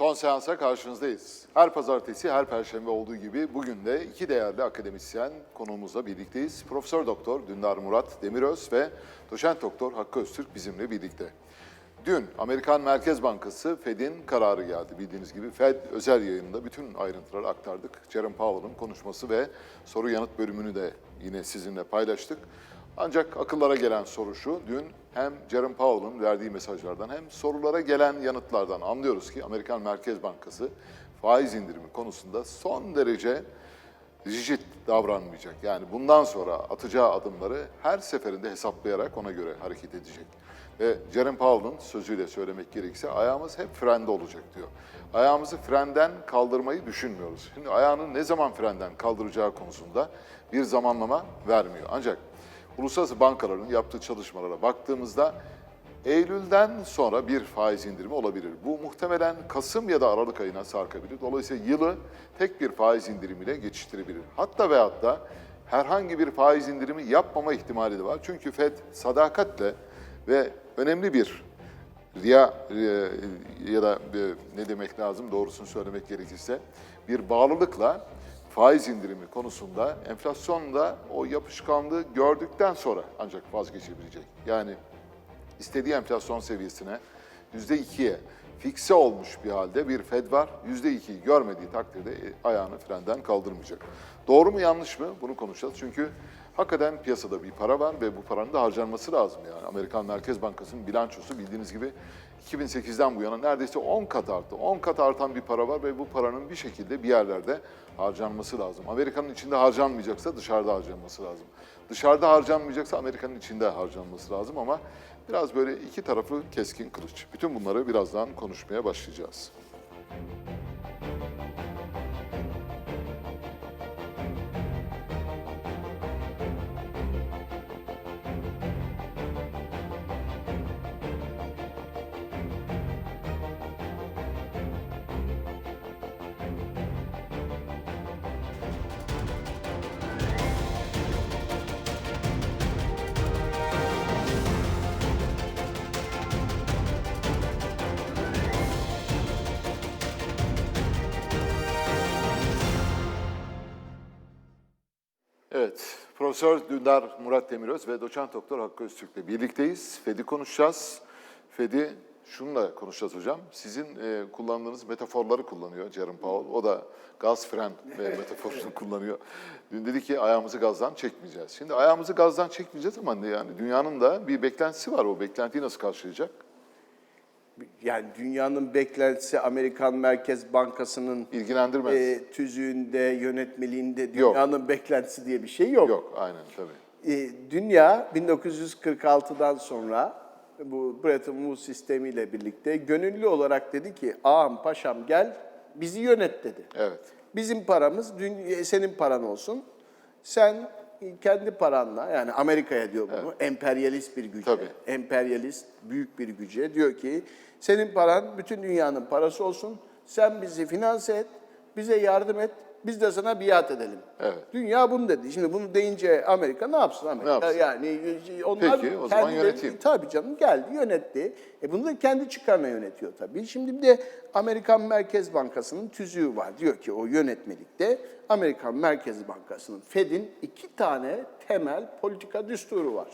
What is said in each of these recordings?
Son seansa karşınızdayız. Her pazartesi, her perşembe olduğu gibi bugün de iki değerli akademisyen konuğumuzla birlikteyiz. Profesör Doktor Dündar Murat Demiröz ve Doçent Doktor Hakkı Öztürk bizimle birlikte. Dün Amerikan Merkez Bankası Fed'in kararı geldi. Bildiğiniz gibi Fed özel yayınında bütün ayrıntıları aktardık. Jerome Powell'ın konuşması ve soru yanıt bölümünü de yine sizinle paylaştık. Ancak akıllara gelen soru şu, dün hem Jerome Powell'ın verdiği mesajlardan hem sorulara gelen yanıtlardan anlıyoruz ki Amerikan Merkez Bankası faiz indirimi konusunda son derece rigid davranmayacak. Yani bundan sonra atacağı adımları her seferinde hesaplayarak ona göre hareket edecek. Ve Jerome Powell'ın sözüyle söylemek gerekirse ayağımız hep frende olacak diyor. Ayağımızı frenden kaldırmayı düşünmüyoruz. Şimdi ayağını ne zaman frenden kaldıracağı konusunda bir zamanlama vermiyor. Ancak uluslararası bankaların yaptığı çalışmalara baktığımızda Eylül'den sonra bir faiz indirimi olabilir. Bu muhtemelen Kasım ya da Aralık ayına sarkabilir. Dolayısıyla yılı tek bir faiz indirimiyle geçiştirebilir. Hatta ve hatta herhangi bir faiz indirimi yapmama ihtimali de var. Çünkü FED sadakatle ve önemli bir riya e, ya da e, ne demek lazım doğrusunu söylemek gerekirse bir bağlılıkla faiz indirimi konusunda enflasyonda o yapışkanlığı gördükten sonra ancak vazgeçebilecek. Yani istediği enflasyon seviyesine yüzde ikiye fikse olmuş bir halde bir Fed var. Yüzde ikiyi görmediği takdirde e, ayağını frenden kaldırmayacak. Doğru mu yanlış mı bunu konuşacağız. Çünkü hakikaten piyasada bir para var ve bu paranın da harcanması lazım. Yani Amerikan Merkez Bankası'nın bilançosu bildiğiniz gibi 2008'den bu yana neredeyse 10 kat arttı. 10 kat artan bir para var ve bu paranın bir şekilde bir yerlerde harcanması lazım. Amerika'nın içinde harcanmayacaksa dışarıda harcanması lazım. Dışarıda harcanmayacaksa Amerika'nın içinde harcanması lazım ama biraz böyle iki taraflı keskin kılıç. Bütün bunları birazdan konuşmaya başlayacağız. Profesör Dündar Murat Demiröz ve Doçent Doktor Hakkı Öztürk'le birlikteyiz. Fed'i konuşacağız. Fed'i şununla konuşacağız hocam. Sizin e, kullandığınız metaforları kullanıyor Jerome Powell. O da gaz fren e, metaforunu kullanıyor. Dün dedi ki ayağımızı gazdan çekmeyeceğiz. Şimdi ayağımızı gazdan çekmeyeceğiz ama yani dünyanın da bir beklentisi var. O beklentiyi nasıl karşılayacak? Yani dünyanın beklentisi Amerikan Merkez Bankası'nın İlgilendirmez. e, tüzüğünde, yönetmeliğinde Yok. dünyanın beklentisi diye bir şey yok. Yok, aynen tabii. E, dünya 1946'dan sonra bu Bretton Woods sistemiyle birlikte gönüllü olarak dedi ki ağam paşam gel bizi yönet dedi. Evet. Bizim paramız dün, senin paran olsun. Sen kendi paranla yani Amerika'ya diyor bunu emperyalist bir güce. Tabii. Emperyalist büyük bir güce diyor ki senin paran bütün dünyanın parası olsun. Sen bizi finanse et, bize yardım et. Biz de sana biat edelim. Evet. Dünya bunu dedi. Şimdi bunu deyince Amerika ne yapsın Amerika? yapsın? Yani onlar Peki, o zaman kendileri- yöneteyim. Tabii canım geldi yönetti. E bunu da kendi çıkarına yönetiyor tabii. Şimdi bir de Amerikan Merkez Bankası'nın tüzüğü var. Diyor ki o yönetmelikte Amerikan Merkez Bankası'nın Fed'in iki tane temel politika düsturu var.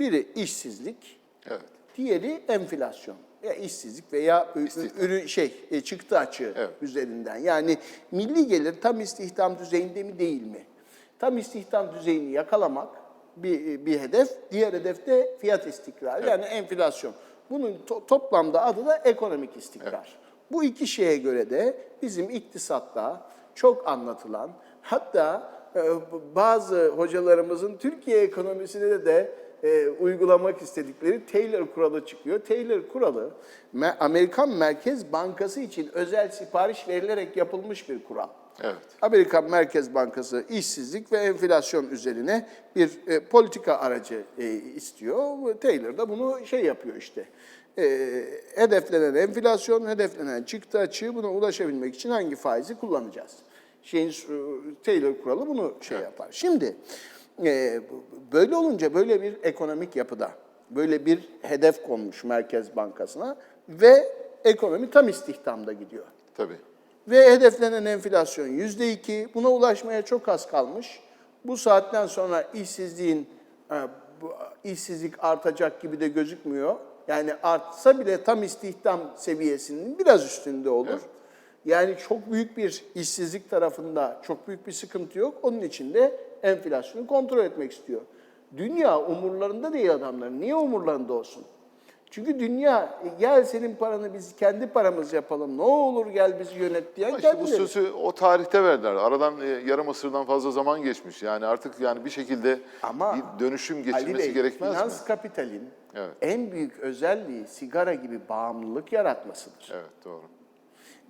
Biri işsizlik, Evet. diğeri enflasyon. Ya işsizlik veya İstihdam. ürün şey e, çıktı açığı Evet. üzerinden. Yani milli gelir tam istihdam düzeyinde mi değil mi? Tam istihdam düzeyini yakalamak bir, bir hedef. Diğer hedef de fiyat istikrarı yani enflasyon. Bunun to- toplamda adı da ekonomik istikrar. Bu iki şeye göre de bizim iktisatta çok anlatılan hatta e, bazı hocalarımızın Türkiye ekonomisine de de e, uygulamak istedikleri Taylor kuralı çıkıyor. Taylor kuralı Me- Amerikan Merkez Bankası için özel sipariş verilerek yapılmış bir kural. Evet. Amerikan Merkez Bankası işsizlik ve enflasyon üzerine bir e, politika aracı e, istiyor. Taylor da bunu şey yapıyor işte. E, hedeflenen enflasyon, hedeflenen çıktı açığı buna ulaşabilmek için hangi faizi kullanacağız? Şeyin e, Taylor kuralı bunu şey yapar. Şimdi e, böyle olunca böyle bir ekonomik yapıda böyle bir hedef konmuş Merkez Bankası'na ve ekonomi tam istihdamda gidiyor. Tabii. Ve hedeflenen enflasyon yüzde iki. Buna ulaşmaya çok az kalmış. Bu saatten sonra işsizliğin e, işsizlik artacak gibi de gözükmüyor. Yani artsa bile tam istihdam seviyesinin biraz üstünde olur. Evet. Yani çok büyük bir işsizlik tarafında çok büyük bir sıkıntı yok. Onun için de enflasyonu kontrol etmek istiyor. Dünya umurlarında değil adamların. Niye umurlarında olsun? Çünkü dünya e, gel senin paranı biz kendi paramız yapalım. Ne olur gel bizi yönet diyen işte bu kendileri. sözü o tarihte verdiler. Aradan e, yarım asırdan fazla zaman geçmiş. Yani artık yani bir şekilde Ama bir dönüşüm geçirmesi Bey, gerekmez finans mi? kapitalin Evet. en büyük özelliği sigara gibi bağımlılık yaratmasıdır. Evet doğru.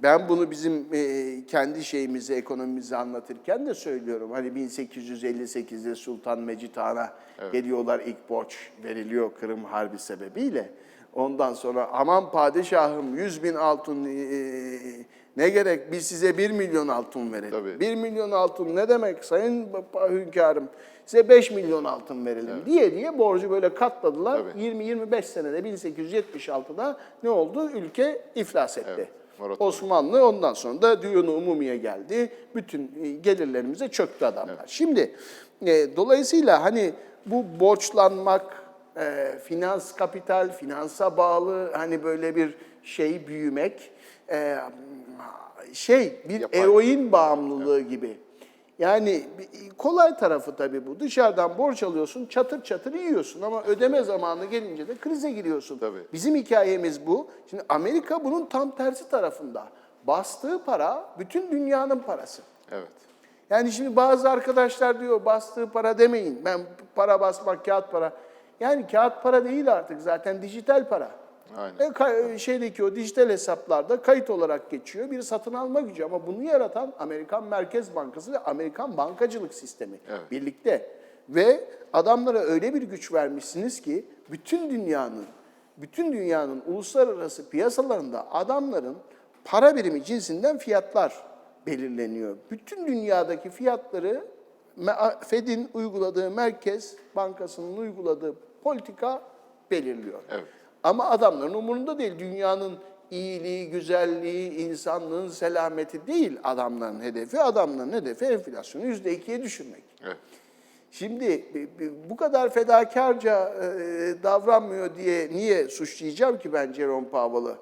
Ben bunu bizim e, kendi şeyimizi, ekonomimizi anlatırken de söylüyorum. Hani 1858'de Sultan Mecit Han'a geliyorlar ilk borç veriliyor Kırım Harbi sebebiyle. Ondan sonra aman padişahım 100 bin altın e, ne gerek biz size 1 milyon altın verelim. Tabii. 1 milyon altın ne demek sayın hünkârım size 5 milyon altın verelim diye diye borcu böyle katladılar. Tabii. 20-25 senede 1876'da ne oldu? Ülke iflas etti. Evet, moratorium. Osmanlı ondan sonra da Düyunu Umumiye geldi. Bütün e, gelirlerimize çöktü adamlar. Şimdi e, dolayısıyla hani bu borçlanmak, e, finans kapital, finansa bağlı hani böyle bir şey büyümek e, şey bir Yapay. eroin bağımlılığı gibi. Yani kolay tarafı tabii bu. Dışarıdan borç alıyorsun, çatır çatır yiyorsun ama ödeme zamanı gelince de krize giriyorsun. Tabii. Bizim hikayemiz bu. Şimdi Amerika bunun tam tersi tarafında. Bastığı para bütün dünyanın parası. Evet. Yani şimdi bazı arkadaşlar diyor bastığı para demeyin. Ben para basmak kağıt para. Yani kağıt para değil artık zaten dijital para. Aynen. E, ka- şeydeki o dijital hesaplarda kayıt olarak geçiyor bir satın alma gücü ama bunu yaratan Amerikan Merkez Bankası ve Amerikan bankacılık sistemi Evet. birlikte. Ve adamlara öyle bir güç vermişsiniz ki bütün dünyanın bütün dünyanın uluslararası piyasalarında adamların para birimi cinsinden fiyatlar belirleniyor. Bütün dünyadaki fiyatları Fed'in uyguladığı Merkez Bankası'nın uyguladığı politika belirliyor. Evet. Ama adamların umurunda değil. Dünyanın iyiliği, güzelliği, insanlığın selameti değil adamların hedefi. Adamların hedefi enflasyonu yüzde ikiye düşürmek. Evet. Şimdi bu kadar fedakarca e, davranmıyor diye niye suçlayacağım ki ben Jerome Powell'ı?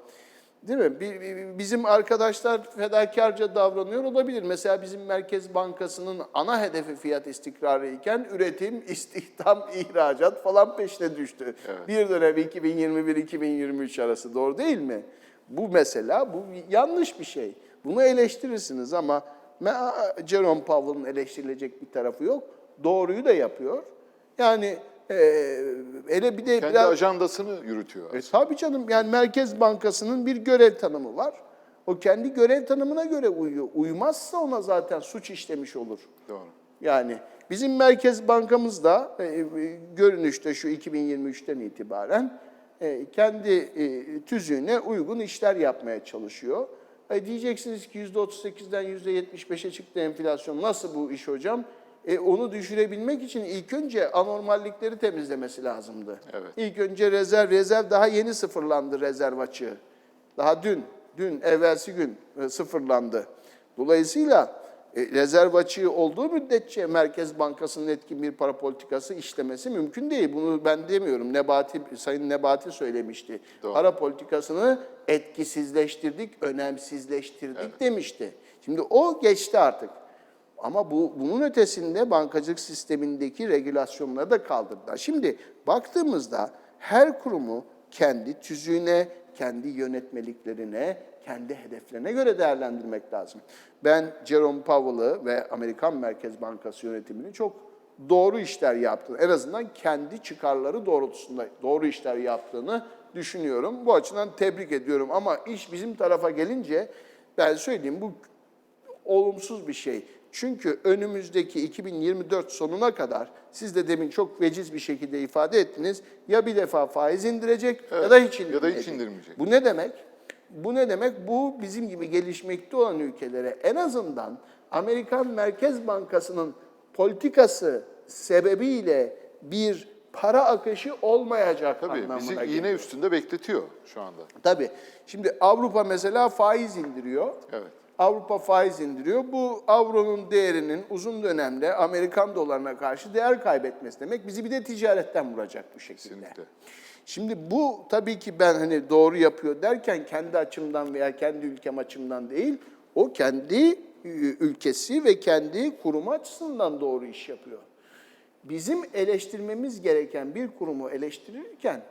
Değil mi? Bi- bi- Bizim arkadaşlar fedakarca davranıyor olabilir. Mesela bizim Merkez Bankası'nın ana hedefi fiyat istikrarı iken üretim, istihdam, ihracat falan peşine düştü. Evet. Bir dönem 2021-2023 arası doğru değil mi? Bu mesela bu yanlış bir şey. Bunu eleştirirsiniz ama me- Jerome Powell'ın eleştirilecek bir tarafı yok. Doğruyu da yapıyor. Yani e, hele bir de Kendi biraz... ajandasını yürütüyor. E, tabii canım yani Merkez Bankası'nın bir görev tanımı var. O kendi görev tanımına göre uyuyor. Uymazsa ona zaten suç işlemiş olur. Doğru. Yani bizim Merkez Bankamız da e, e, görünüşte şu 2023'ten itibaren e, kendi e, tüzüğüne uygun işler yapmaya çalışıyor. E, diyeceksiniz ki %38'den %75'e çıktı enflasyon. Nasıl bu iş hocam? E, onu düşürebilmek için ilk önce anormallikleri temizlemesi lazımdı. Evet. İlk önce rezerv, rezerv daha yeni sıfırlandı rezerv açığı. Daha dün, dün evvelsi gün e, sıfırlandı. Dolayısıyla e, rezerv açığı olduğu müddetçe Merkez Bankası'nın etkin bir para politikası işlemesi mümkün değil. Bunu ben demiyorum. Nebati, Sayın Nebati söylemişti. Doğru. Para politikasını etkisizleştirdik, önemsizleştirdik demişti. Şimdi o geçti artık. Ama bu bunun ötesinde bankacılık sistemindeki regülasyonları da kaldırdılar. Şimdi baktığımızda her kurumu kendi tüzüğüne, kendi yönetmeliklerine, kendi hedeflerine göre değerlendirmek lazım. Ben Jerome Powell'ı ve Amerikan Merkez Bankası yönetimini çok doğru işler yaptığını, en azından kendi çıkarları doğrultusunda doğru işler yaptığını düşünüyorum. Bu açıdan tebrik ediyorum ama iş bizim tarafa gelince ben söyleyeyim bu olumsuz bir şey. Çünkü önümüzdeki 2024 sonuna kadar siz de demin çok veciz bir şekilde ifade ettiniz. Ya bir defa faiz indirecek ya da hiç ya da indirmeyecek. hiç indirmeyecek. Bu ne demek? Bu ne demek? Bu bizim gibi gelişmekte olan ülkelere en azından Amerikan Merkez Bankası'nın politikası sebebiyle bir para akışı olmayacak Tabii anlamına bizi geliyor. iğne üstünde bekletiyor şu anda. Tabii. Şimdi Avrupa mesela faiz indiriyor. Evet. Avrupa faiz indiriyor. Bu avronun değerinin uzun dönemde Amerikan dolarına karşı değer kaybetmesi demek. Bizi bir de ticaretten vuracak bu şekilde. Kesinlikle. Şimdi bu tabii ki ben hani doğru yapıyor derken kendi açımdan veya kendi ülkem açımdan değil, o kendi e, ülkesi ve kendi kurumu açısından doğru iş yapıyor. Bizim eleştirmemiz gereken bir kurumu eleştirirken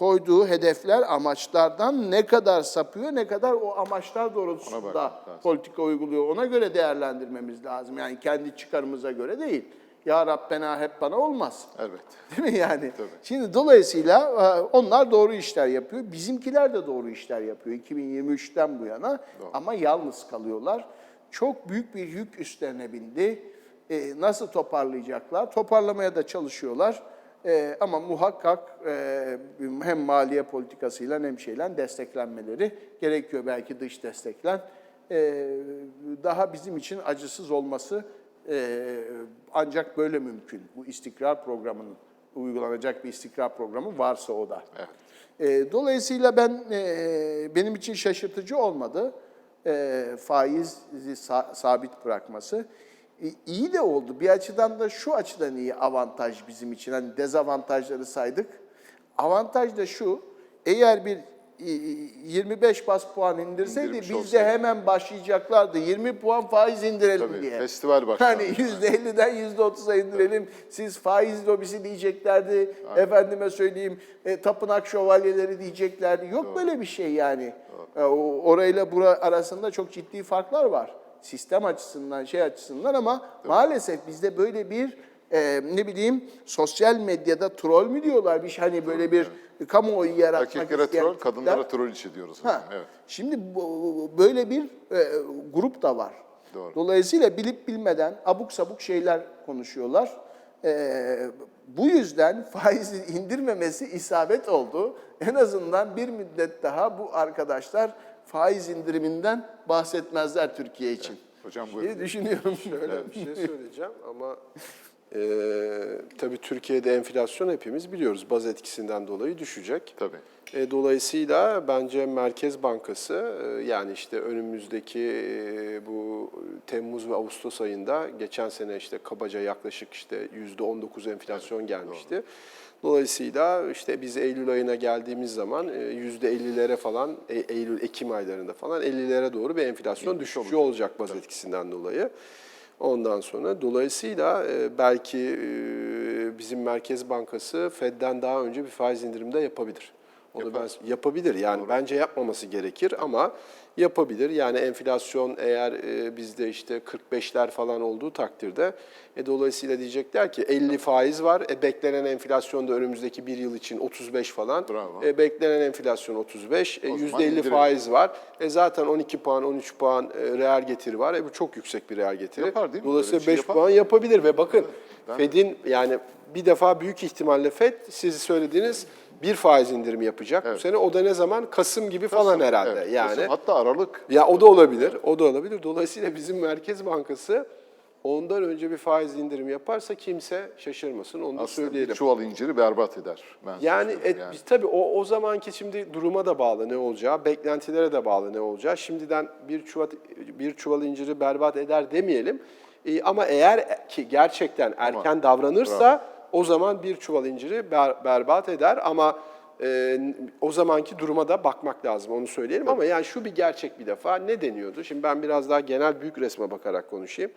koyduğu hedefler, amaçlardan ne kadar sapıyor, ne kadar o amaçlar doğrultusunda politika uyguluyor. Ona göre değerlendirmemiz lazım. Yani kendi çıkarımıza göre değil. Ya Rabbena hep bana olmaz. Evet. Değil mi yani? Tabii. Şimdi dolayısıyla e, onlar doğru işler yapıyor. Bizimkiler de doğru işler yapıyor 2023'ten bu yana. Ama yalnız kalıyorlar. Çok büyük bir yük üstlerine bindi. E, nasıl toparlayacaklar? Toparlamaya da çalışıyorlar. E, ama muhakkak e, hem maliye politikasıyla hem şeyle desteklenmeleri gerekiyor. Belki dış desteklen. E, daha bizim için acısız olması e, ancak böyle mümkün. Bu istikrar programının uygulanacak bir istikrar programı varsa o da. Evet. E, dolayısıyla ben e, benim için şaşırtıcı olmadı e, faizi sa- sabit bırakması. E, iyi de oldu. Bir açıdan da şu açıdan iyi avantaj bizim için. Hani dezavantajları saydık. Avantaj da şu. Eğer bir e, 25 bas puan indirseydi İndirmiş biz de olsaydı. hemen başlayacaklardı. 20 puan faiz indirelim Tabii, diye. festival başlar. Hani %50'den %30'a indirelim. Siz faiz lobisi diyeceklerdi. Efendime söyleyeyim e, tapınak şövalyeleri diyeceklerdi. Yok böyle bir şey yani. E, o- orayla bura arasında çok ciddi farklar var. Sistem açısından, şey açısından ama maalesef bizde böyle bir e, ne bileyim sosyal medyada troll mü diyorlar bir şey hani böyle bir kamuoyu yaratmak Erkeklere isteyen troll, kadınlara troll içi diyoruz. Ha, Evet. Şimdi bu- böyle bir e, grup da var. Doğru. Dolayısıyla bilip bilmeden abuk sabuk şeyler konuşuyorlar. E, bu yüzden faizi indirmemesi isabet oldu. En azından bir müddet daha bu arkadaşlar faiz indiriminden bahsetmezler Türkiye için. Hocam diye buyurun. düşünüyorum. Şöyle bir şey söyleyeceğim ama e, tabii Türkiye'de enflasyon hepimiz biliyoruz baz etkisinden dolayı düşecek. Tabii. E, dolayısıyla bence Merkez Bankası e, yani işte önümüzdeki e, bu Temmuz ve Ağustos ayında geçen sene işte kabaca yaklaşık işte %19 enflasyon gelmişti. Dolayısıyla işte biz Eylül ayına geldiğimiz zaman e, %50'lere falan e, Eylül Ekim aylarında falan 50'lere doğru bir enflasyon düşüşü olacak baz etkisinden dolayı. Ondan sonra dolayısıyla e, belki e, bizim Merkez Bankası Fed'den daha önce bir faiz indirimde yapabilir. Onu ben yapabilir. Yani bence yapmaması gerekir ama yapabilir. Yani enflasyon eğer e, bizde işte 45'ler falan olduğu takdirde e, dolayısıyla diyecekler ki 50 faiz var. E, beklenen enflasyon da önümüzdeki bir yıl için 35 falan. Bravo. E, beklenen enflasyon 35. E, O zaman %50 indirelim. faiz var. E, zaten 12 puan, 13 puan e, reel getiri var. E, bu çok yüksek bir reel getiri. Yapar değil mi? Dolayısıyla şey 5 yapar. puan yapabilir ve bakın ben- Fed'in yani bir defa büyük ihtimalle Fed siz söylediğiniz bir faiz indirimi yapacak bu Evet. sene. O da ne zaman? Kasım gibi falan Kasım, herhalde. evet, yani Kasım, hatta Aralık. ya o da olabilir. O da olabilir. Dolayısıyla bizim Merkez Bankası ondan önce bir faiz indirimi yaparsa kimse şaşırmasın. Onu da Aslında söyleyelim. bir çuval inciri berbat eder. Ben Yani, et, biz tabii o, o zamanki şimdi duruma da bağlı ne olacağı, beklentilere de bağlı ne olacağı. Şimdiden bir çuval, bir çuval inciri berbat eder demeyelim. E, ama eğer ki gerçekten erken davranırsa o zaman bir çuval inciri ber- berbat eder. Ama e, o zamanki duruma da bakmak lazım onu söyleyelim. Ama yani şu bir gerçek bir defa ne deniyordu? Şimdi ben biraz daha genel büyük resme bakarak konuşayım.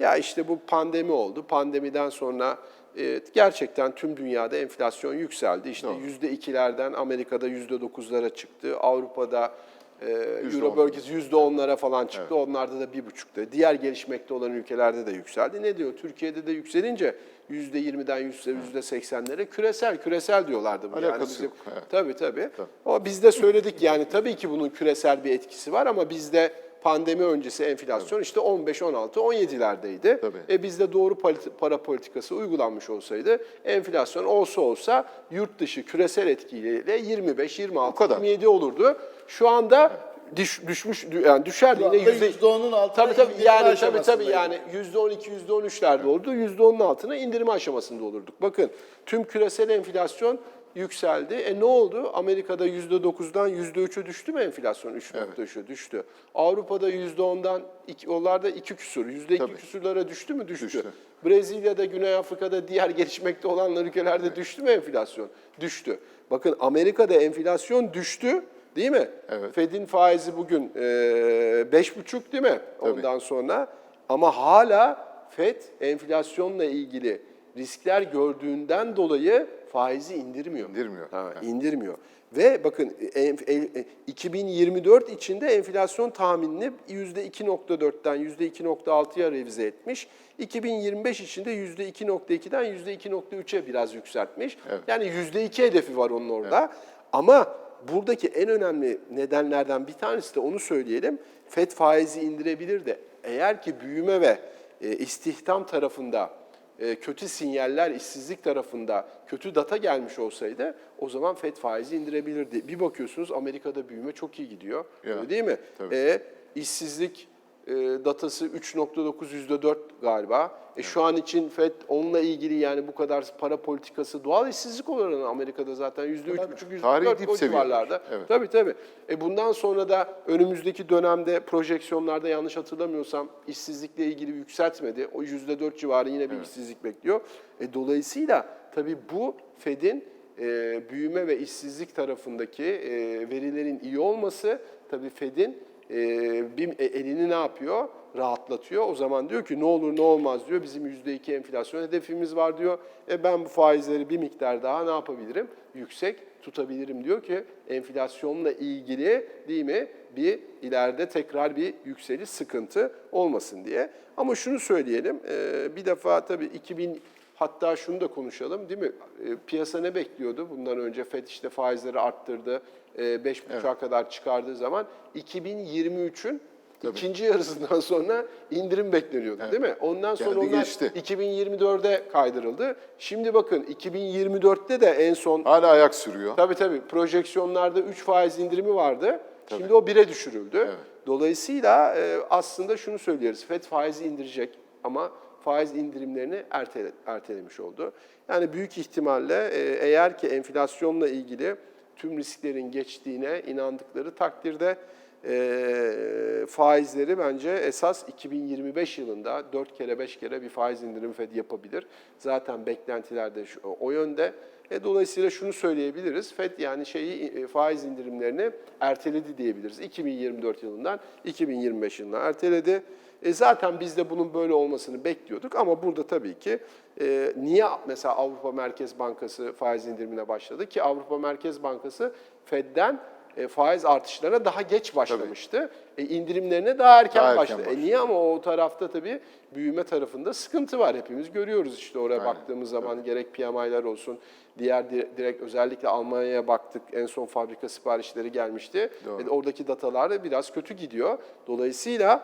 Ya işte bu pandemi oldu. Pandemiden sonra e, gerçekten tüm dünyada enflasyon yükseldi. İşte yüzde ikilerden Amerika'da yüzde dokuzlara çıktı. Avrupa'da e, Euro bölgesi yüzde onlara falan çıktı. Onlarda da bir buçukta. Diğer gelişmekte olan ülkelerde de yükseldi. Ne diyor? Türkiye'de de yükselince yüzde yirmiden yüzde yüzde seksenlere küresel küresel diyorlardı. Bu. Alakası yok, evet. Tabii tabii. Ama biz de söyledik yani tabii ki bunun küresel bir etkisi var ama bizde pandemi öncesi enflasyon işte 15, 16, 17'lerdeydi. Tabii. E bizde doğru para politikası uygulanmış olsaydı enflasyon olsa olsa yurt dışı küresel etkiyle 25, 26, O kadar. 27 olurdu. Şu anda düş, düşmüş yani düşerdi Şu yine yüzde 10'un altına Tabii tabii yani tabii tabii yani yüzde 12 yüzde 13'lerde oldu. Yüzde 10'un altına indirme aşamasında olurduk. Bakın tüm küresel enflasyon yükseldi. E ne oldu? Amerika'da yüzde 9'dan yüzde 3'e düştü mü enflasyon? 3.3'e düştü. Avrupa'da yüzde 10'dan iki, onlarda 2 küsur, yüzde 2 Tabii. küsurlara düştü mü? Düştü. Düştü. Brezilya'da, Güney Afrika'da, diğer gelişmekte olan ülkelerde düştü mü enflasyon? Düştü. Bakın Amerika'da enflasyon düştü değil mi? Evet. Fed'in faizi bugün e, beş buçuk değil mi? Ondan sonra ama hala Fed enflasyonla ilgili riskler gördüğünden dolayı faizi indirmiyor. İndirmiyor. Ha, indirmiyor. Ve bakın enf- el- e, 2024 içinde enflasyon tahminini %2.4'ten %2.6'ya revize etmiş. 2025 içinde %2.2'den %2.3'e biraz yükseltmiş. Evet. Yani %2 hedefi var onun orada. Ama buradaki en önemli nedenlerden bir tanesi de onu söyleyelim. FED faizi indirebilir de eğer ki büyüme ve e, istihdam tarafında e, kötü sinyaller işsizlik tarafında kötü data gelmiş olsaydı o zaman FED faizi indirebilirdi. Bir bakıyorsunuz Amerika'da büyüme çok iyi gidiyor. Ya, Öyle değil mi? tabii. E, işsizlik e, datası 3.9 %4 galiba. E, şu an için FED onunla ilgili yani bu kadar para politikası doğal işsizlik oranı Amerika'da zaten %3.5 Tarihi %4 dip o civarlarda. Evet. Tabii tabii. E bundan sonra da önümüzdeki dönemde projeksiyonlarda yanlış hatırlamıyorsam işsizlikle ilgili yükseltmedi. O %4 civarı yine bir işsizlik bekliyor. E dolayısıyla tabii bu Fed'in e, büyüme ve işsizlik tarafındaki e, verilerin iyi olması tabii Fed'in e, bir elini ne yapıyor? Rahatlatıyor. O zaman diyor ki ne olur ne olmaz diyor. Bizim %2 enflasyon hedefimiz var diyor. E ben bu faizleri bir miktar daha ne yapabilirim? Yüksek tutabilirim diyor ki enflasyonla ilgili değil mi bir ileride tekrar bir yükseliş sıkıntı olmasın diye. Ama şunu söyleyelim e, bir defa tabii 2000 hatta şunu da konuşalım değil mi? E, Piyasa ne bekliyordu? Bundan önce FED işte faizleri arttırdı. E, 5,5'a kadar çıkardığı zaman 2023'ün ikinci yarısından sonra indirim bekleniyordu değil mi? Ondan sonra Geldi onlar geçti. 2024'e kaydırıldı. Şimdi bakın 2024'te de en son Hala ayak sürüyor. Tabii tabii. Projeksiyonlarda 3 faiz indirimi vardı. Şimdi o 1'e düşürüldü. Dolayısıyla e, aslında şunu söylüyoruz. FED faizi indirecek ama faiz indirimlerini ertele, ertelemiş oldu. Yani büyük ihtimalle e, eğer ki enflasyonla ilgili tüm risklerin geçtiğine inandıkları takdirde e, faizleri bence esas 2025 yılında 4 kere 5 kere bir faiz indirimi Fed yapabilir. Zaten beklentiler de şu, o yönde. E, dolayısıyla şunu söyleyebiliriz. FED yani şeyi e, faiz indirimlerini erteledi diyebiliriz. 2024 yılından 2025 yılına erteledi. E, zaten biz de bunun böyle olmasını bekliyorduk ama burada tabii ki e, niye mesela Avrupa Merkez Bankası faiz indirimine başladı ki Avrupa Merkez Bankası Fed'den e, faiz artışlarına daha geç başlamıştı. E, indirimlerine daha erken, Daha erken başladı. E, başladı. niye ama o tarafta tabii büyüme tarafında sıkıntı var. Hepimiz görüyoruz işte oraya Aynen, baktığımız zaman gerek PMI'ler olsun, diğer di- direkt özellikle Almanya'ya baktık. En son fabrika siparişleri gelmişti. Doğru. E, oradaki datalar da biraz kötü gidiyor. Dolayısıyla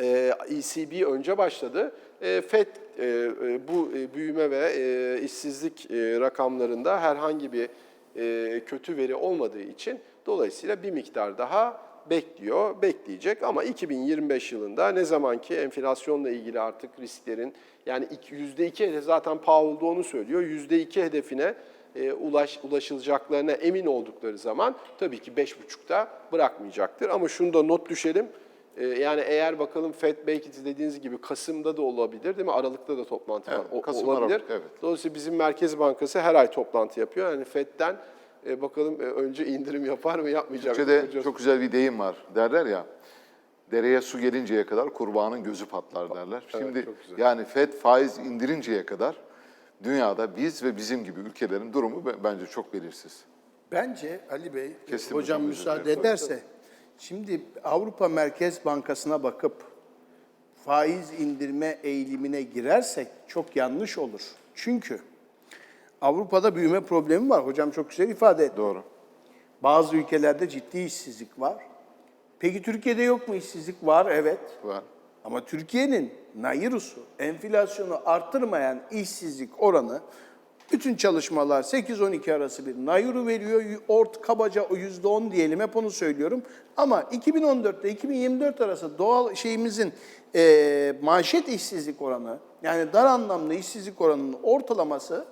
e, ECB önce başladı. E, FED e, e, bu e, büyüme ve e, işsizlik e, rakamlarında herhangi bir e, kötü veri olmadığı için dolayısıyla bir miktar daha bekliyor, bekleyecek ama 2025 yılında ne zaman ki enflasyonla ilgili artık risklerin yani iki- %2 hedef zaten Powell da onu söylüyor. %2 hedefine e, ulaş, ulaşılacaklarına emin oldukları zaman tabii ki 5,5'ta bırakmayacaktır. Ama şunu da not düşelim. E, yani eğer bakalım FED belki de dediğiniz gibi Kasım'da da olabilir değil mi? Aralık'ta da toplantı Evet, var. Kasım, olabilir. Aralık, evet. Dolayısıyla bizim Merkez Bankası her ay toplantı yapıyor. Yani FED'den e, bakalım e, önce indirim yapar mı yapmayacak mı? Türkçe'de çok güzel bir deyim var. Derler ya, dereye su gelinceye kadar kurbanın gözü patlar derler. Şimdi yani FED faiz indirinceye kadar dünyada biz ve bizim gibi ülkelerin durumu be- bence çok belirsiz. Bence Ali Bey, Kestim hocam müsaade ederse, şimdi Avrupa Merkez Bankası'na bakıp faiz indirme eğilimine girersek çok yanlış olur. Çünkü Avrupa'da büyüme problemi var. Hocam çok güzel ifade etti. Doğru. Bazı ülkelerde ciddi işsizlik var. Peki Türkiye'de yok mu işsizlik? Var, evet. Var. Ama Türkiye'nin nairusu, enflasyonu arttırmayan işsizlik oranı Bütün çalışmalar 8-12 arası bir Nauru veriyor. Ort kabaca o %10 diyelim hep onu söylüyorum. Ama 2014 ile 2024 arası doğal şeyimizin e, manşet işsizlik oranı yani dar anlamda işsizlik oranının ortalaması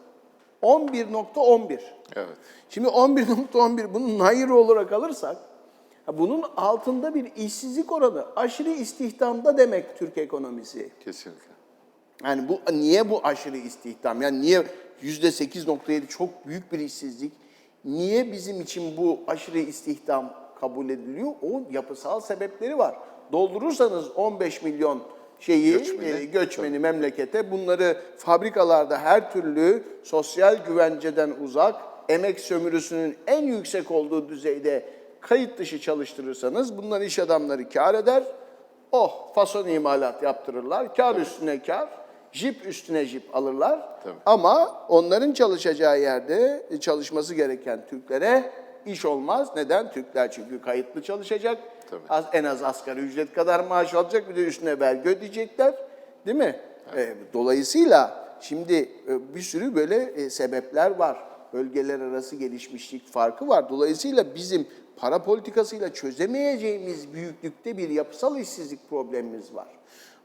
11.11. Evet. Şimdi 11.11 bunu Nauru olarak alırsak bunun altında bir işsizlik oranı aşırı istihdamda demek Türk ekonomisi. Kesinlikle. Yani bu niye bu aşırı istihdam? Yani niye 8.7 çok büyük bir işsizlik? Niye bizim için bu aşırı istihdam kabul ediliyor? O yapısal sebepleri var. Doldurursanız 15 milyon şeyi Göçmeni. göçmeni, göçmeni memlekete bunları fabrikalarda her türlü sosyal güvenceden uzak, emek sömürüsünün en yüksek olduğu düzeyde kayıt dışı çalıştırırsanız bunlar iş adamları kar eder. Oh fason imalat yaptırırlar. Kar üstüne kar. Jip üstüne jip alırlar. Tabii. Ama onların çalışacağı yerde çalışması gereken Türklere iş olmaz. Neden? Türkler çünkü kayıtlı çalışacak. Tabii. Az, en az asgari ücret kadar maaş alacak. Bir de üstüne vergi ödeyecekler. Değil mi? E, dolayısıyla şimdi e, bir sürü böyle e, sebepler var. Bölgeler arası gelişmişlik farkı var. Dolayısıyla bizim para politikasıyla çözemeyeceğimiz büyüklükte bir yapısal işsizlik problemimiz var.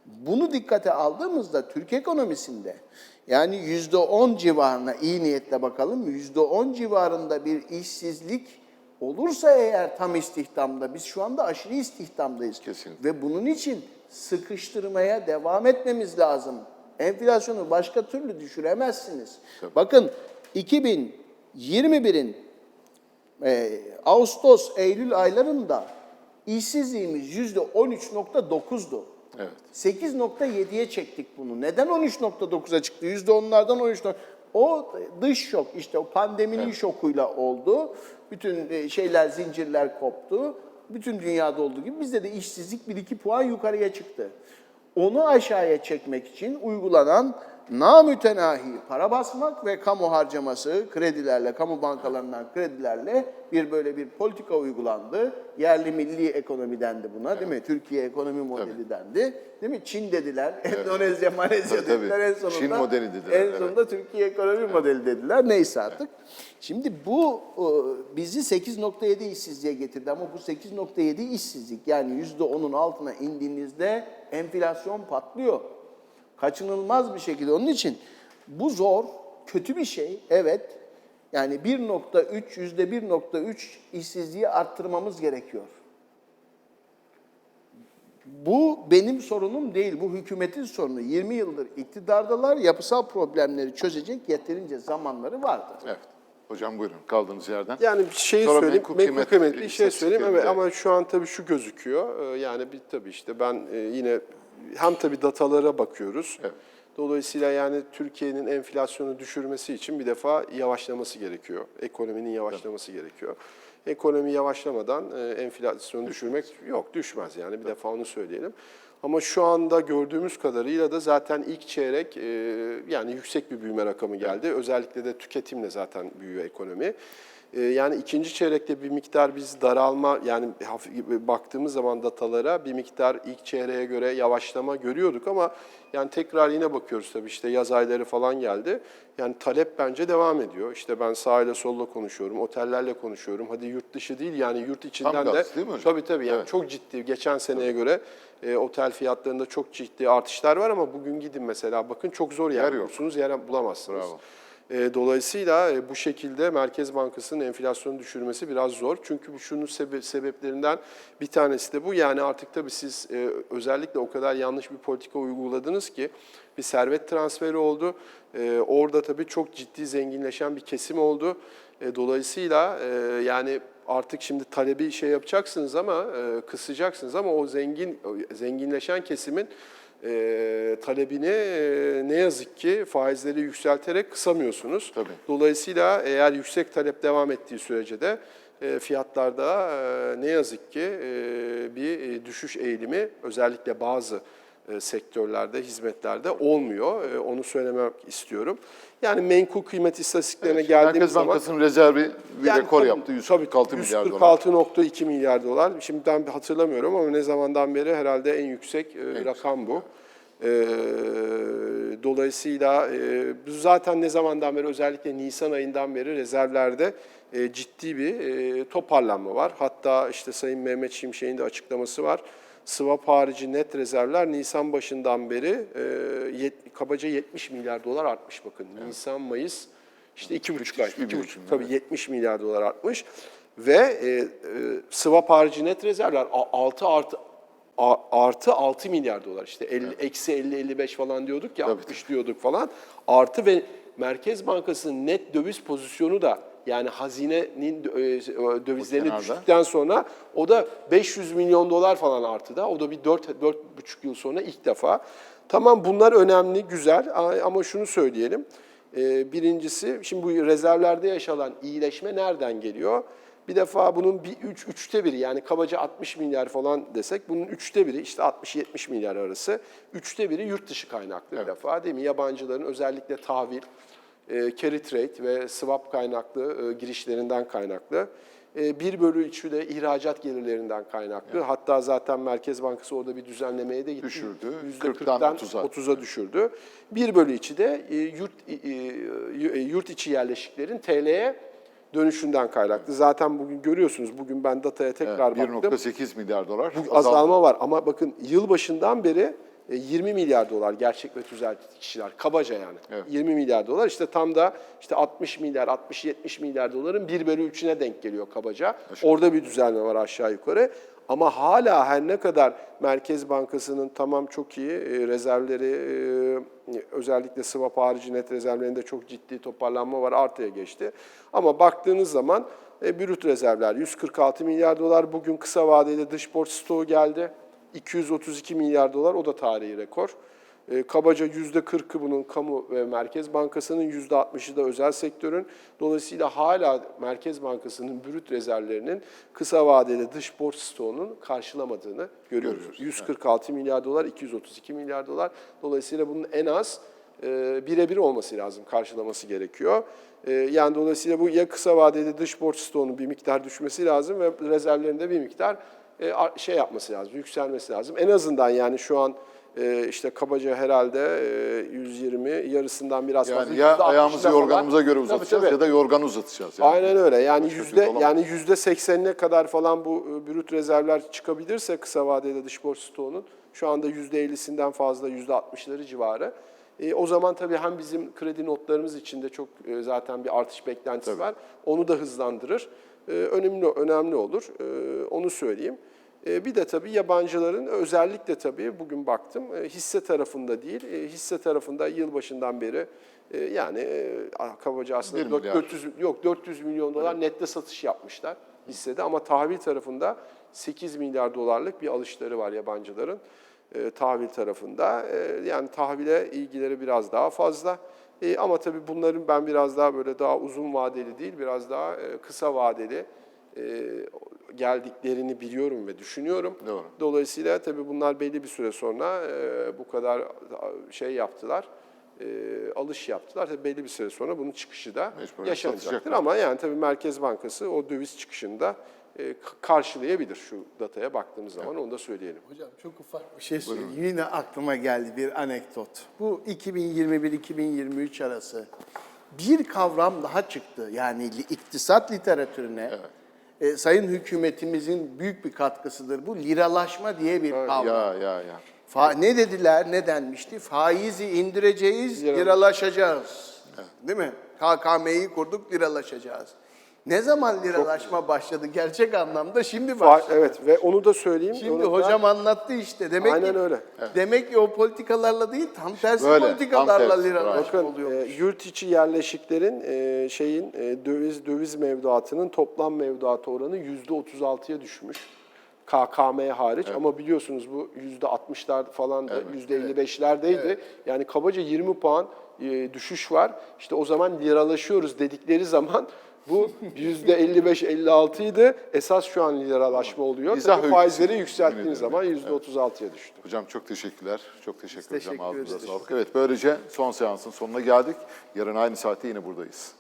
Bunu dikkate aldığımızda Türk ekonomisinde yani yüzde on civarına iyi niyetle bakalım yüzde on civarında bir işsizlik olursa eğer tam istihdamda biz şu anda aşırı istihdamdayız. Kesinlikle. Ve bunun için sıkıştırmaya devam etmemiz lazım. Enflasyonu başka türlü düşüremezsiniz. Bakın 2021'in e, Ağustos, Eylül aylarında işsizliğimiz yüzde 13.9'du. Evet. 8.7'ye çektik bunu. Neden 13.9'a çıktı? %10'lardan 13. O dış şok işte o pandeminin şokuyla oldu. Bütün e, şeyler zincirler koptu. Bütün dünyada olduğu gibi bizde de işsizlik 1-2 puan yukarıya çıktı. Onu aşağıya çekmek için uygulanan namütenahi para basmak ve kamu harcaması kredilerle, kamu bankalarından kredilerle bir böyle bir politika uygulandı. Yerli milli ekonomi dendi buna değil mi? Türkiye ekonomi modeli dendi. Değil mi? Çin dediler, Endonezya, Malezya Tabii, tabii. dediler en sonunda. Çin modeli dediler, En evet. sonunda Türkiye ekonomi modeli dediler. Neyse artık. Şimdi bu bizi 8.7 işsizliğe getirdi ama bu 8.7 işsizlik yani %10'un altına indiğinizde enflasyon patlıyor. Kaçınılmaz bir şekilde. Onun için bu zor, kötü bir şey. Evet. Yani 1.3, yüzde 1.3 işsizliği arttırmamız gerekiyor. Bu benim sorunum değil, bu hükümetin sorunu. 20 yıldır iktidardalar, yapısal problemleri çözecek yeterince zamanları vardı. Evet. Hocam buyurun kaldığınız yerden. Yani bir şey Sonra söyleyeyim, menkul menkul kıymet kıymetli bir şey söyleyeyim evet, ama şu an tabii şu gözüküyor. Ee, Yani bir tabii işte ben e, yine hem tabii datalara bakıyoruz. Evet. Dolayısıyla yani Türkiye'nin enflasyonu düşürmesi için bir defa yavaşlaması gerekiyor. Ekonominin yavaşlaması gerekiyor. Ekonomi yavaşlamadan e, enflasyonu düşürmek yok, düşmez yani bir defa onu söyleyelim. Ama şu anda gördüğümüz kadarıyla da zaten ilk çeyrek e, yani yüksek bir büyüme rakamı geldi. Özellikle de tüketimle zaten büyüyor ekonomi. E, Yani ikinci çeyrekte bir miktar biz daralma yani baktığımız zaman datalara bir miktar ilk çeyreğe göre yavaşlama görüyorduk ama yani tekrar yine bakıyoruz tabii işte yaz ayları falan geldi. Yani talep bence devam ediyor. İşte ben sahile solla konuşuyorum, otellerle konuşuyorum. Hadi yurt dışı değil yani yurt içinden gaz, de. değil mi hocam? Tabii tabii yani Evet. çok ciddi geçen seneye göre e, otel fiyatlarında çok ciddi artışlar var ama bugün gidin mesela bakın çok zor yer, Yer bulursunuz, yer bulamazsınız. Bravo. E, Dolayısıyla e, bu şekilde Merkez Bankası'nın enflasyonu düşürmesi biraz zor. Çünkü şunun sebe- sebeplerinden bir tanesi de bu. Yani artık tabii siz e, özellikle o kadar yanlış bir politika uyguladınız ki bir servet transferi oldu. Orada tabii çok ciddi zenginleşen bir kesim oldu. Dolayısıyla yani artık şimdi talebi şey yapacaksınız ama kısacaksınız ama o zengin zenginleşen kesimin e, talebini e, ne yazık ki faizleri yükselterek kısamıyorsunuz. Tabii. Dolayısıyla eğer yüksek talep devam ettiği sürece de e, fiyatlarda e, ne yazık ki e, bir e, düşüş eğilimi özellikle bazı sektörlerde, hizmetlerde olmuyor. E, Onu söylemek istiyorum. Yani menkul kıymet istatistiklerine geldiğimiz Merkez zaman... Bankası'nın rezervi bir Yani rekor yaptı. 146 milyar dolar. 146.2 milyar dolar. Şimdiden hatırlamıyorum ama ne zamandan beri herhalde en yüksek e, rakam bu. E, dolayısıyla e, bu zaten ne zamandan beri özellikle Nisan ayından beri rezervlerde e, ciddi bir e, toparlanma var. Hatta işte Sayın Mehmet Şimşek'in de açıklaması var. Swap harici net rezervler Nisan başından beri e, yet- kabaca 70 milyar dolar artmış bakın. Nisan, Mayıs işte iki buçuk ay, Müthiş bir iki birikim, buçuk, tabii evet. 70 milyar dolar artmış. Ve e, e, swap harici net rezervler 6 artı a- artı 6 milyar dolar işte 50, eksi 50-55 falan diyorduk ya Tabii, 60 diyorduk falan artı ve Merkez Bankası'nın net döviz pozisyonu da yani hazinenin e, dövizlerini düştükten sonra o da 500 milyon dolar falan artıda. O da bir 4 4,5 yıl sonra ilk defa. Tamam bunlar önemli, güzel ama şunu söyleyelim. Ee, Birincisi, şimdi bu rezervlerde yaşanan iyileşme nereden geliyor? Bir defa bunun bir üç, üçte biri yani kabaca 60 milyar falan desek bunun üçte biri işte 60-70 milyar arası. Üçte biri yurt dışı kaynaklı bir defa değil mi? Yabancıların özellikle tahvil, e, carry trade ve swap kaynaklı e, girişlerinden kaynaklı. E, 1 bölü 3'ü de ihracat gelirlerinden kaynaklı. Hatta zaten Merkez Bankası orada bir düzenlemeye de gitti. Düşürdü. Yüzde 40'tan 40'tan 30'a. 30'a düşürdü. 1 bölü 2 de e, yurt, e, e, yurt içi yerleşiklerin TL'ye dönüşünden kaynaklı. Zaten bugün görüyorsunuz, bugün ben dataya Evet, tekrar baktım. 1.8 milyar dolar Bu azalma var ama bakın yılbaşından beri e, 20 milyar dolar gerçek ve tüzel kişiler kabaca yani. Evet. 20 milyar dolar işte tam da işte 60 milyar 60-70 milyar doların 1 bölü 3'üne denk geliyor kabaca. Orada bir düzelme var aşağı yukarı. Ama hala her ne kadar Merkez Bankası'nın tamam çok iyi e, rezervleri e, özellikle swap harici net rezervlerinde çok ciddi toparlanma var artıya geçti. Ama baktığınız zaman e, brüt rezervler 146 milyar dolar bugün kısa vadeli dış borç stoğu geldi. 232 milyar dolar o da tarihi rekor. E, kabaca %40'ı bunun kamu ve Merkez Bankası'nın %60'ı da özel sektörün. Dolayısıyla hala Merkez Bankası'nın brüt rezervlerinin kısa vadeli dış borç stoğunun karşılamadığını görüyoruz. Görüyoruz, 146 milyar dolar, 232 milyar dolar. Dolayısıyla bunun en az e, birebir olması lazım, karşılaması gerekiyor. E, yani dolayısıyla bu ya kısa vadeli dış borç stoğunun bir miktar düşmesi lazım ve rezervlerinde bir miktar e, şey yapması lazım, yükselmesi lazım. En azından yani şu an e, işte kabaca herhalde e, 120 yarısından biraz fazla. Yani ya %60'ına ayağımızı falan. yorganımıza göre Tabii, uzatacağız tabii. ya da yorganı uzatacağız. Yani. Aynen öyle. Yani Başka yüzde olamaz. yani yüzde seksenine kadar falan bu e, brüt rezervler çıkabilirse kısa vadeli dış borç stoğunun şu anda yüzde ellisinden fazla yüzde altmışları civarı. E, o zaman tabii hem bizim kredi notlarımız içinde çok e, zaten bir artış beklentisi var. Onu da hızlandırır. E, önemli önemli olur. E, onu söyleyeyim. E, Bir de tabii yabancıların özellikle tabii bugün baktım e, hisse tarafında değil, e, hisse tarafında yılbaşından beri yani kabaca aslında Bir dört- milyar. 400 yok 400 milyon dolar nette satış yapmışlar hissede ama tahvil tarafında 8 milyar dolarlık bir alışları var yabancıların tahvil tarafında. Yani tahvile ilgileri biraz daha fazla. Ama tabii bunların ben biraz daha böyle daha uzun vadeli değil, biraz daha kısa vadeli geldiklerini biliyorum ve düşünüyorum. Doğru. Dolayısıyla tabii bunlar belli bir süre sonra e, bu kadar şey yaptılar, e, alış yaptılar. Tabii belli bir süre sonra bunun çıkışı da Mecburen yaşanacaktır. satacaklar. Ama yani tabii Merkez Bankası o döviz çıkışında e, k- karşılayabilir şu dataya baktığımız zaman onu da söyleyelim. Hocam çok ufak bir şey söyleyeyim. Yine aklıma geldi bir anekdot. Bu 2021-2023 arası bir kavram daha çıktı. Yani li- iktisat literatürüne e, sayın hükümetimizin büyük bir katkısıdır. Bu liralaşma diye bir kavram. Ya ya ya. Fa- ne dediler, ne denmişti? Faizi indireceğiz, Lira- liralaşacağız. Değil mi? KKM'yi kurduk, liralaşacağız. Ne zaman liralaşma başladı gerçek anlamda? Şimdi başladı. Evet ve onu da söyleyeyim. Şimdi onu da- hocam anlattı işte. Demek Aynen ki, öyle. Demek ki o politikalarla değil, tam tersi Böyle, tam politikalarla tersi, liralaşma Bakın oluyor. e, yurt içi yerleşiklerin e, şeyin e, döviz döviz mevduatının toplam mevduat oranı yüzde 36'ya düşmüş. KKM hariç ama biliyorsunuz bu yüzde 60'lar falan da yüzde 55'lerdeydi. Yani kabaca 20 puan e, düşüş var. İşte o zaman liralaşıyoruz dedikleri zaman bu yüzde 55-56 idi. Esas şu an liralaşma oluyor. İzah Tabii faizleri yükselttiğiniz zaman yüzde 36'ya düştü. Hocam çok teşekkürler. Çok teşekkür teşekkür ederim. Ağzınıza sağlık. Evet böylece son seansın sonuna geldik. Yarın aynı saatte yine buradayız.